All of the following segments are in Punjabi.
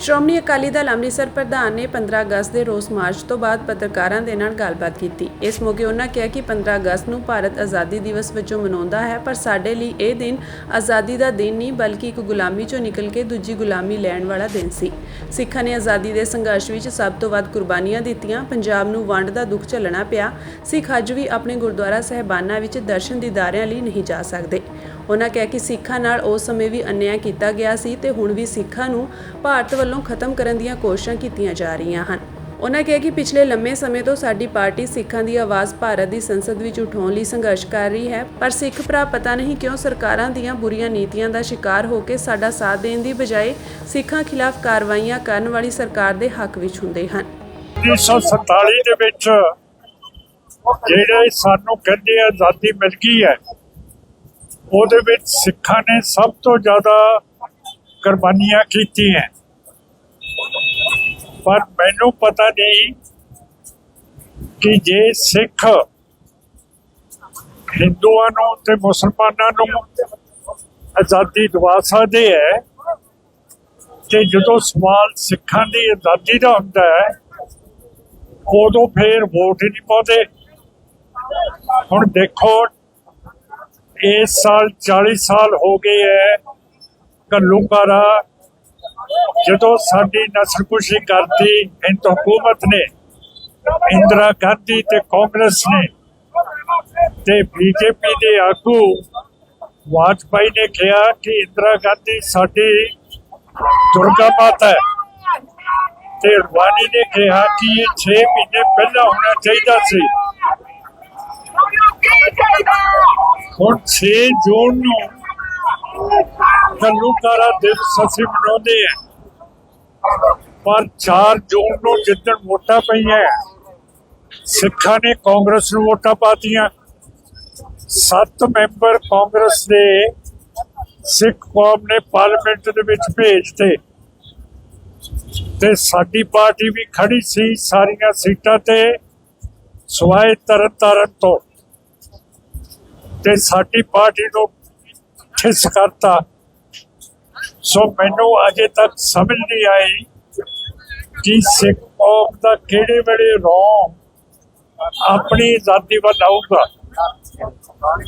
ਸ਼੍ਰੋਮਣੀ ਅਕਾਲੀ ਦਲ ਅੰਮ੍ਰਿਤਸਰ ਪ੍ਰਧਾਨ ਨੇ 15 ਅਗਸਤ ਦੇ ਰੋਸ ਮਾਰਚ ਤੋਂ ਬਾਅਦ ਪੱਤਰਕਾਰਾਂ ਦੇ ਨਾਲ ਗੱਲਬਾਤ ਕੀਤੀ। ਇਸ ਮੌਕੇ ਉਹਨਾਂ ਕਿਹਾ ਕਿ 15 ਅਗਸਤ ਨੂੰ ਭਾਰਤ ਆਜ਼ਾਦੀ ਦਿਵਸ ਵਜੋਂ ਮਨਾਉਂਦਾ ਹੈ, ਪਰ ਸਾਡੇ ਲਈ ਇਹ ਦਿਨ ਆਜ਼ਾਦੀ ਦਾ ਦਿਨ ਨਹੀਂ, ਬਲਕਿ ਇੱਕ ਗੁਲਾਮੀ ਚੋਂ ਨਿਕਲ ਕੇ ਦੂਜੀ ਗੁਲਾਮੀ ਲੈਣ ਵਾਲਾ ਦਿਨ ਸੀ। ਸਿੱਖਾਂ ਨੇ ਆਜ਼ਾਦੀ ਦੇ ਸੰਘਰਸ਼ ਵਿੱਚ ਸਭ ਤੋਂ ਵੱਧ ਕੁਰਬਾਨੀਆਂ ਦਿੱਤੀਆਂ। ਪੰਜਾਬ ਨੂੰ ਵੰਡ ਦਾ ਦੁੱਖ ਝੱਲਣਾ ਪਿਆ। ਸਿੱਖ ਅੱਜ ਵੀ ਆਪਣੇ ਗੁਰਦੁਆਰਾ ਸਹਿਬਾਨਾਂ ਵਿੱਚ ਦਰਸ਼ਨ ਦੀਦਾਰਿਆਂ ਲਈ ਨਹੀਂ ਜਾ ਸਕਦੇ। ਉਹਨਾਂ ਕਿਹਾ ਕਿ ਸਿੱਖਾਂ ਨਾਲ ਉਸ ਸਮੇਂ ਵੀ ਅਨਿਆਂ ਕੀਤਾ ਗਿਆ ਸੀ ਤੇ ਹੁਣ ਵੀ ਸਿੱਖਾਂ ਨੂੰ ਭਾਰਤ ਵੱਲੋਂ ਖਤਮ ਕਰਨ ਦੀਆਂ ਕੋਸ਼ਿਸ਼ਾਂ ਕੀਤੀਆਂ ਜਾ ਰਹੀਆਂ ਹਨ। ਉਹਨਾਂ ਕਿਹਾ ਕਿ ਪਿਛਲੇ ਲੰਮੇ ਸਮੇਂ ਤੋਂ ਸਾਡੀ ਪਾਰਟੀ ਸਿੱਖਾਂ ਦੀ ਆਵਾਜ਼ ਭਾਰਤ ਦੀ ਸੰਸਦ ਵਿੱਚ ਉਠਾਉਣ ਲਈ ਸੰਘਰਸ਼ ਕਰ ਰਹੀ ਹੈ, ਪਰ ਸਿੱਖ ਭਰਾ ਪਤਾ ਨਹੀਂ ਕਿਉਂ ਸਰਕਾਰਾਂ ਦੀਆਂ ਬੁਰੀਆਂ ਨੀਤੀਆਂ ਦਾ ਸ਼ਿਕਾਰ ਹੋ ਕੇ ਸਾਡਾ ਸਾਥ ਦੇਣ ਦੀ ਬਜਾਏ ਸਿੱਖਾਂ ਖਿਲਾਫ ਕਾਰਵਾਈਆਂ ਕਰਨ ਵਾਲੀ ਸਰਕਾਰ ਦੇ ਹੱਕ ਵਿੱਚ ਹੁੰਦੇ ਹਨ। 1947 ਦੇ ਵਿੱਚ ਜਿਹੜੇ ਸਾਨੂੰ ਕਹਿੰਦੇ ਆਜ਼ਾਦੀ ਮਿਲ ਗਈ ਹੈ ਉਹਦੇ ਵਿੱਚ ਸਿੱਖਾਂ ਨੇ ਸਭ ਤੋਂ ਜ਼ਿਆਦਾ ਕੁਰਬਾਨੀਆਂ ਕੀਤੀਆਂ। ਪਰ ਮੈਨੂੰ ਪਤਾ ਨਹੀਂ ਕਿ ਜੇ ਸਿੱਖ ਹਿੰਦੂਆਂ ਨੂੰ ਤੇ ਮੁਸਲਮਾਨਾਂ ਨੂੰ ਆਜ਼ਾਦੀ ਦਿਵਾ ਸਕਦੇ ਹੈ, ਤੇ ਜਦੋਂ ਸਵਾਲ ਸਿੱਖਾਂ ਦੀ ਆਜ਼ਾਦੀ ਦਾ ਹੁੰਦਾ ਹੈ, ਉਦੋਂ ਫੇਰ ਵੋਟ ਹੀ ਨਹੀਂ ਪਾਉਂਦੇ। ਹੁਣ ਦੇਖੋ ਇਸ ਸਾਲ 40 ਸਾਲ ਹੋ ਗਏ ਹੈ ਕੱਲੂਕਾਰਾ ਜਦੋਂ ਸਾਡੀ ਨਸਲਕੁਸ਼ੀ ਕਰਤੀ ਹਿੰਦ ਹਕੂਮਤ ਨੇ, ਇੰਦਰਾ ਗਾਂਧੀ ਤੇ ਕਾਂਗਰਸ ਨੇ ਤੇ ਬੀਜੇਪੀ ਦੇ ਆਗੂ ਵਾਜਪਾਈ ਨੇ ਕਿਹਾ ਕਿ ਇੰਦਰਾ ਗਾਂਧੀ ਸਾਡੀ ਦੁਰਗਾ ਮਾਤਾ ਹੈ। ਤੇ ਰਵਾਨੀ ਨੇ ਕਿਹਾ ਕਿ ਇਹ 6 ਮਹੀਨੇ ਪਹਿਲਾਂ ਹੋਣਾ ਚਾਹੀਦਾ ਸੀ। ਹੁਣ 6 ਜੂਨ ਨੂੰ ਕੱਲੂਕਾਰਾ ਦਿਵਸ ਅਸੀਂ ਮਨਾਉਂਦੇ ਹਾਂ। ਪਰ 4 ਜੂਨ ਨੂੰ ਜਿੱਦਣ ਵੋਟਾਂ ਪਈਆਂ, ਸਿੱਖਾਂ ਨੇ ਕਾਂਗਰਸ ਨੂੰ ਵੋਟਾਂ ਪਾਤੀਆਂ। ਸੱਤ ਮੈਂਬਰ ਕਾਂਗਰਸ ਦੇ ਸਿੱਖ ਕੌਮ ਨੇ ਪਾਰਲੀਮੈਂਟ ਦੇ ਵਿੱਚ ਭੇਜਤੇ। ਤੇ ਸਾਡੀ ਪਾਰਟੀ ਵੀ ਖੜੀ ਸੀ ਸਾਰੀਆਂ ਸੀਟਾਂ ਤੇ ਸਵਾਏ ਤਰਨ ਤਾਰਨ ਤੋਂ। ਤੇ ਸਾਡੀ ਪਾਰਟੀ ਨੂੰ ਠਿਸ ਕਰਤਾ। ਸੋ ਮੈਨੂੰ ਅਜੇ ਤੱਕ ਸਮਝ ਨਹੀਂ ਆਈ ਕਿ ਸਿੱਖ ਕੌਮ ਦਾ ਕਿਹੜੇ ਵੇਲੇ ਰੋਮ ਆਪਣੀ ਆਜ਼ਾਦੀ ਵੱਲ ਆਊਗਾ।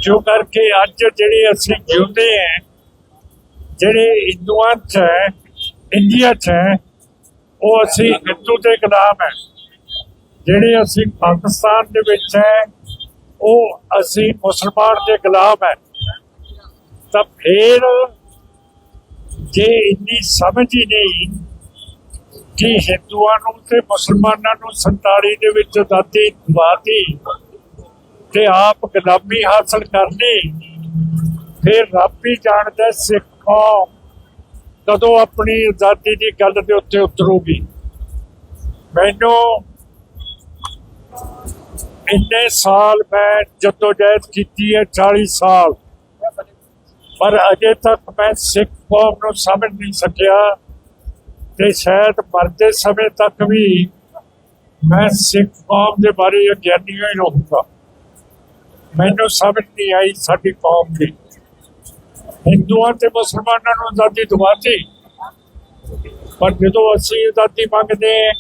ਜੋ ਕਰਕੇ ਅੱਜ ਜਿਹੜੇ ਅਸੀਂ ਜਿਉਂਦੇ ਹਾਂ, ਜਿਹੜੇ ਹਿੰਦੂਆਂ ਚ ਹੈ, ਇੰਡੀਆ ਚ ਹੈ, ਉਹ ਅਸੀਂ ਹਿੰਦੂ ਦੇ ਗੁਲਾਮ ਹੈ। ਜਿਹੜੇ ਅਸੀਂ ਪਾਕਿਸਤਾਨ ਦੇ ਵਿੱਚ ਹੈ ਉਹ ਅਸੀਂ ਮੁਸਲਮਾਨ ਦੇ ਗੁਲਾਮ ਹੈ। ਤਾਂ ਫੇਰ ਜੇ ਇੰਨੀ ਸਮਝ ਹੀ ਨਹੀਂ ਕਿ ਹਿੰਦੂਆਂ ਨੂੰ ਤੇ ਮੁਸਲਮਾਨਾਂ ਨੂੰ 47 ਦੇ ਵਿੱਚ ਆਜ਼ਾਦੀ ਦਿਵਾਤੀ ਤੇ ਆਪ ਗੁਲਾਮੀ ਹਾਸਲ ਕਰਨੀ, ਫਿਰ ਰੱਬ ਹੀ ਜਾਣਦਾ ਸਿੱਖ ਕੌਮ ਕਦੋਂ ਆਪਣੀ ਆਜ਼ਾਦੀ ਦੀ ਗੱਲ ਦੇ ਉੱਤੇ ਉਤਰੂਗੀ। ਮੈਨੂੰ ਇੰਨੇ ਸਾਲ ਮੈਂ ਜਦੋਜਹਿਦ ਕੀਤੀ ਹੈ 40 ਸਾਲ। ਪਰ ਅਜੇ ਤੱਕ ਮੈਂ ਸਿੱਖ ਕੌਮ ਨੂੰ ਸਮਝ ਨਹੀਂ ਸਕਿਆ ਤੇ ਸ਼ਾਇਦ ਮਰਦੇ ਸਮੇਂ ਤੱਕ ਵੀ ਮੈਂ ਸਿੱਖ ਕੌਮ ਦੇ ਬਾਰੇ ਅਗਿਆਨੀ ਹੀ ਰਹੂੰਗਾ। ਮੈਨੂੰ ਸਮਝ ਨਹੀਂ ਆਈ ਸਾਡੀ ਕੌਮ ਦੀ। ਹਿੰਦੂਆਂ ਤੇ ਮੁਸਲਮਾਨਾਂ ਨੂੰ ਆਜ਼ਾਦੀ ਦਵਾਤੀ। ਪਰ ਜਦੋਂ ਅਸੀਂ ਆਜ਼ਾਦੀ ਮੰਗਦੇ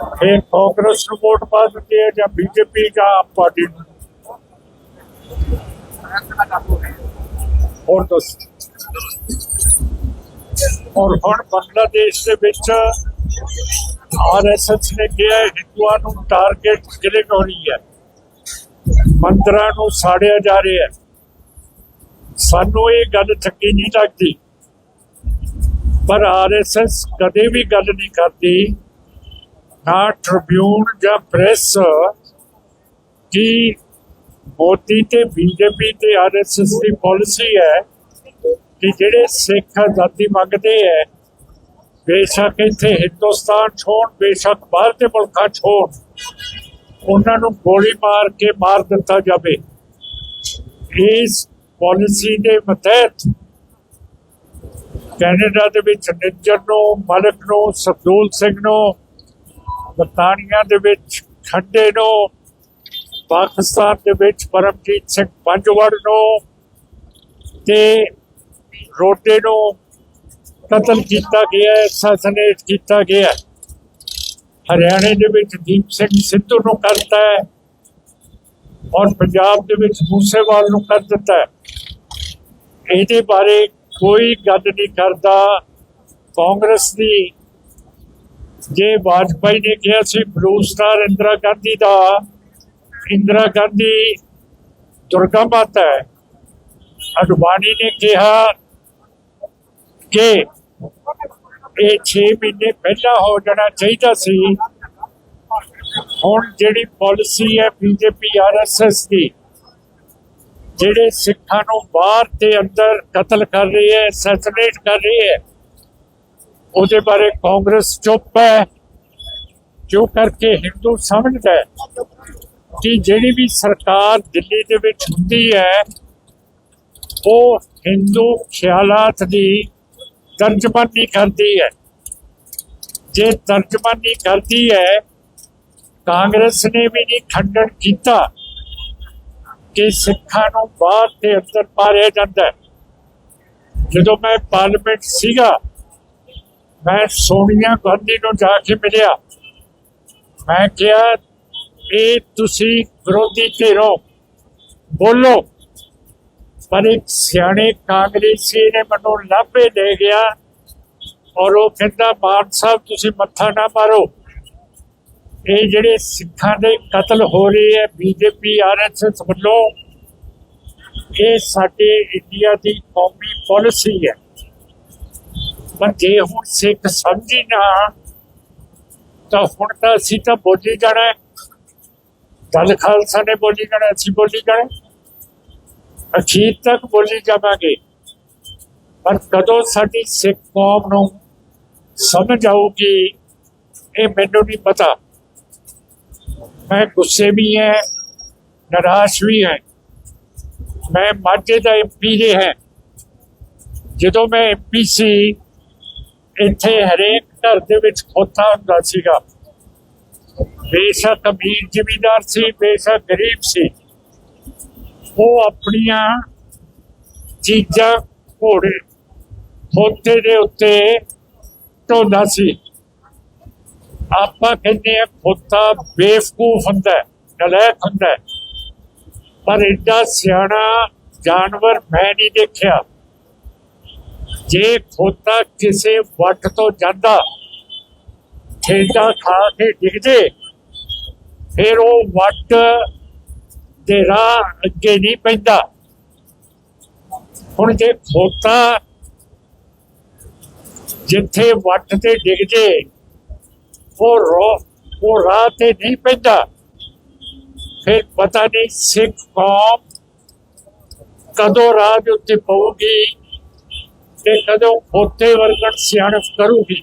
ਹਾਂ, ਫਿਰ ਕਾਂਗਰਸ ਨੂੰ ਵੋਟ ਪਾ ਦਿੰਦੇ ਆ ਜਾਂ ਬੀਜੇਪੀ ਜਾਂ ਆਪ ਪਾਰਟੀ ਨੂੰ? ਹੋਰ ਦੱਸ। ਔਰ ਦੇ ਵਿੱਚ ਆਰਐਸਐਸ ਨੇ ਕਿਹਾ ਹਿੰਦੂਆਂ ਨੂੰ ਟਾਰਗੇਟ ਕਿਲਿੰਗ ਹੋ ਹੈ? ਮੰਦਰਾਂ ਨੂੰ ਸਾੜਿਆ ਜਾ ਰਿਹਾ ਹੈ। ਸਾਨੂੰ ਇਹ ਗੱਲ ਚੰਗੀ ਨਹੀਂ ਲੱਗਦੀ। ਪਰ ਆਰਐਸਐਸ ਕਦੇ ਵੀ ਗੱਲ ਨਹੀਂ ਕਰਦੀ ਨਾ ਟ੍ਰਿਬਿਊਨ ਜਾਂ ਪ੍ਰੈਸ ਕਿ ਮੋਦੀ ਤੇ ਬੀਜੇਪੀ ਤੇ ਆਰਐਸਐਸ ਦੀ ਪਾਲਿਸੀ ਹੈ ਕਿ ਜਿਹੜੇ ਸਿੱਖ ਆਜ਼ਾਦੀ ਮੰਗਦੇ ਹੈ, ਬੇਸ਼ੱਕ ਇੱਥੇ ਹਿੰਦੁਸਤਾਨ ਛੋੜ, ਬੇਸ਼ੱਕ ਬਾਹਰ ਦੇ ਮੁਲਕਾਂ ਛੋੜ, ਉਹਨਾਂ ਨੂੰ ਗੋਲੀ ਮਾਰ ਕੇ ਮਾਰ ਦਿੱਤਾ ਜਾਵੇ। ਇਸ ਪਾਲਿਸੀ ਦੇ ਮਤਹਿਤ ਕੈਨੇਡਾ ਦੇ ਵਿੱਚ ਨਿੱਜਰ ਨੂੰ, ਮਲਕ ਨੂੰ ਸਬਦੂਲ ਸਿੰਘ ਨੂੰ ਬਰਤਾਨੀਆ ਦੇ ਵਿੱਚ, ਖੱਡੇ ਨੂੰ, ਪਾਕਿਸਤਾਨ ਦੇ ਵਿੱਚ ਪਰਮਜੀਤ ਸਿੰਘ ਪੰਜਵੜ ਨੂੰ ਤੇ ਰੋਟੇ ਨੂੰ ਕਤਲ ਕੀਤਾ ਗਿਆ ਹੈ ਅਸੈਸੀਨੇਟ ਕੀਤਾ ਗਿਆ ਹੈ। ਹਰਿਆਣੇ ਦੇ ਵਿੱਚ ਦੀਪ ਸਿੰਘ ਸਿੱਧੂ ਨੂੰ ਕਰਤਾ ਹੈ ਔਰ ਪੰਜਾਬ ਦੇ ਵਿੱਚ ਮੂਸੇਵਾਲ ਨੂੰ ਕਰ ਦਿੱਤਾ ਹੈ। ਇਹਦੇ ਬਾਰੇ ਕੋਈ ਗੱਲ ਨਹੀਂ ਕਰਦਾ। ਕਾਂਗਰਸ ਦੀ ਜੇ ਵਾਜਪਾਈ ਨੇ ਕਿਹਾ ਸੀ ਬਲੂ ਸਟਾਰ ਇੰਦਰਾ ਗਾਂਧੀ ਦਾ, ਇੰਦਰਾ ਗਾਂਧੀ ਦੁਰਗਾ ਮਾਤਾ ਹੈ। ਅਡਵਾਨੀ ਨੇ ਕਿਹਾ ਕਿ ਇਹ 6 ਮਹੀਨੇ ਪਹਿਲਾਂ ਹੋ ਜਾਣਾ ਚਾਹੀਦਾ ਸੀ। ਹੁਣ ਜਿਹੜੀ ਪਾਲਿਸੀ ਹੈ ਬੀਜੇਪੀ ਆਰਐਸਐਸ ਦੀ, ਜਿਹੜੇ ਸਿੱਖਾਂ ਨੂੰ ਬਾਹਰ ਤੇ ਅੰਦਰ ਕਤਲ ਕਰ ਰਹੀ ਹੈ ਅਸੈਸੀਨੇਟ ਕਰ ਰਹੀ ਹੈ ਉਹਦੇ ਬਾਰੇ ਕਾਂਗਰਸ ਚੁੱਪ ਹੈ। ਜੋ ਕਰਕੇ ਹਿੰਦੂ ਸਮਝਦਾ ਕਿ ਜਿਹੜੀ ਵੀ ਸਰਕਾਰ ਦਿੱਲੀ ਦੇ ਵਿੱਚ ਹੁੰਦੀ ਹੈ, ਉਹ ਹਿੰਦੂ ਖਿਆਲਾਤ ਦੀ ਤਰਜਮਾਨੀ ਕਰਦੀ ਹੈ। ਜੇ ਤਰਜਮਾਨੀ ਕਰਦੀ ਹੈ, ਕਾਂਗਰਸ ਨੇ ਵੀ ਨਹੀਂ ਖੰਡਨ ਕੀਤਾ ਕਿ ਸਿੱਖਾਂ ਨੂੰ ਬਾਹਰ ਤੇ ਅੰਦਰ ਮਾਰਿਆ ਜਾਂਦਾ ਜਦੋਂ ਮੈਂ ਪਾਰਲੀਮੈਂਟ ਸੀਗਾ ਮੈਂ ਸੋਨੀਆ ਗਾਂਧੀ ਨੂੰ ਜਾ ਕੇ ਮਿਲਿਆ। ਮੈਂ ਕਿਹਾ, ਇਹ ਤੁਸੀਂ ਵਿਰੋਧੀ ਧਿਰੋ ਬੋਲੋ। ਪਰ ਇੱਕ ਸਿਆਣੇ ਕਾਂਗਰਸੀ ਨੇ ਮੈਨੂੰ ਲਾਭੇ ਦੇ ਗਿਆ ਔਰ ਉਹ ਕਹਿੰਦਾ, ਮਾਨ ਸਾਹਿਬ, ਤੁਸੀਂ ਮੱਥਾ ਨਾ ਮਾਰੋ। ਇਹ ਜਿਹੜੇ ਸਿੱਖਾਂ ਦੇ ਕਤਲ ਹੋ ਰਹੇ ਹੈ, ਬੀਜੇਪੀ ਆਰਐਸਐਸ ਵੱਲੋਂ, ਇਹ ਸਾਡੇ ਇੰਡੀਆ ਦੀ ਕੌਮੀ ਪਾਲਿਸੀ ਹੈ। ਪਰ ਜੇ ਹੁਣ ਸਿੱਖ ਸਮਝੀ ਨਾ ਤਾਂ ਹੁਣ ਤਾਂ ਅਸੀਂ ਤਾਂ ਬੋਲੀ ਜਾਣਾ ਦਲ ਖਾਲਸਾ ਨੇ ਬੋਲੀ ਜਾਣਾ, ਅਸੀਂ ਬੋਲੀ ਜਾਣਾ। ਅਖੀਰ ਤੱਕ ਬੋਲੀ ਜਾਵਾਂਗੇ। ਪਰ ਕਦੋਂ ਸਾਡੀ ਸਿੱਖ ਕੌਮ ਨੂੰ ਸਮਝ ਆਊਗੀ, ਇਹ ਮੈਨੂੰ ਨਹੀਂ ਪਤਾ। ਮੈਂ ਗੁੱਸੇ ਵੀ ਹੈ, ਨਿਰਾਸ਼ ਵੀ ਹੈ। ਮੈਂ ਮਾਝੇ ਦਾ ਐਮਪੀ ਰਿਹਾ ਜਦੋਂ ਮੈਂ ਐਮਪੀ ਸੀ ਇੱਥੇ ਹਰੇਕ ਘਰ ਦੇ ਵਿੱਚ ਖੋਤਾ ਹੁੰਦਾ ਸੀਗਾ। ਬੇਸ਼ੱਕ ਅਮੀਰ ਜ਼ਿਮੀਦਾਰ ਸੀ ਬੇਸ਼ੱਕ ਗਰੀਬ ਸੀ। ਉਹ ਆਪਣੀਆਂ ਚੀਜ਼ਾਂ ਘੋੜੇ ਖੋਤੇ ਦੇ ਉੱਤੇ ਢੋਂਦਾ ਸੀ। ਆਪਾਂ ਕਹਿੰਦੇ ਆ ਖੋਤਾ ਬੇਵਕੂਫ ਹੁੰਦਾ ਹੈ, ਨਲਾਇਕ ਹੁੰਦਾ ਪਰ ਇੱਡਾ ਸਿਆਣਾ ਜਾਨਵਰ ਮੈਂ ਨਹੀਂ ਦੇਖਿਆ। ਜੇ ਖੋਤਾ ਕਿਸੇ ਵੱਟ ਤੋਂ ਜਾਂਦਾ ਠੇਡਾ ਖਾ ਕੇ ਡਿੱਗ ਜੇ, ਫਿਰ ਉਹ ਵੱਟ ਦੇ ਰਾਹ ਅੱਗੇ ਨਹੀਂ ਪੈਂਦਾ। ਹੁਣ ਜੇ ਖੋਤਾ ਜਿੱਥੇ ਵੱਟ ਤੇ ਡਿੱਗ ਜੇ, ਉਹ ਰੋ, ਉਹ ਰਾਹ ਤੇ ਨਹੀਂ ਪੈਂਦਾ। ਫਿਰ ਪਤਾ ਨਹੀਂ ਸਿੱਖ ਕੌਮ ਕਦੋਂ ਰਾਹ ਦੇ ਉੱਤੇ ਪਊਗੀ ਤੇ ਕਦੋਂ ਉੱਥੇ ਵਰਗਣ ਸਿਆਣਪ ਕਰੂਗੀ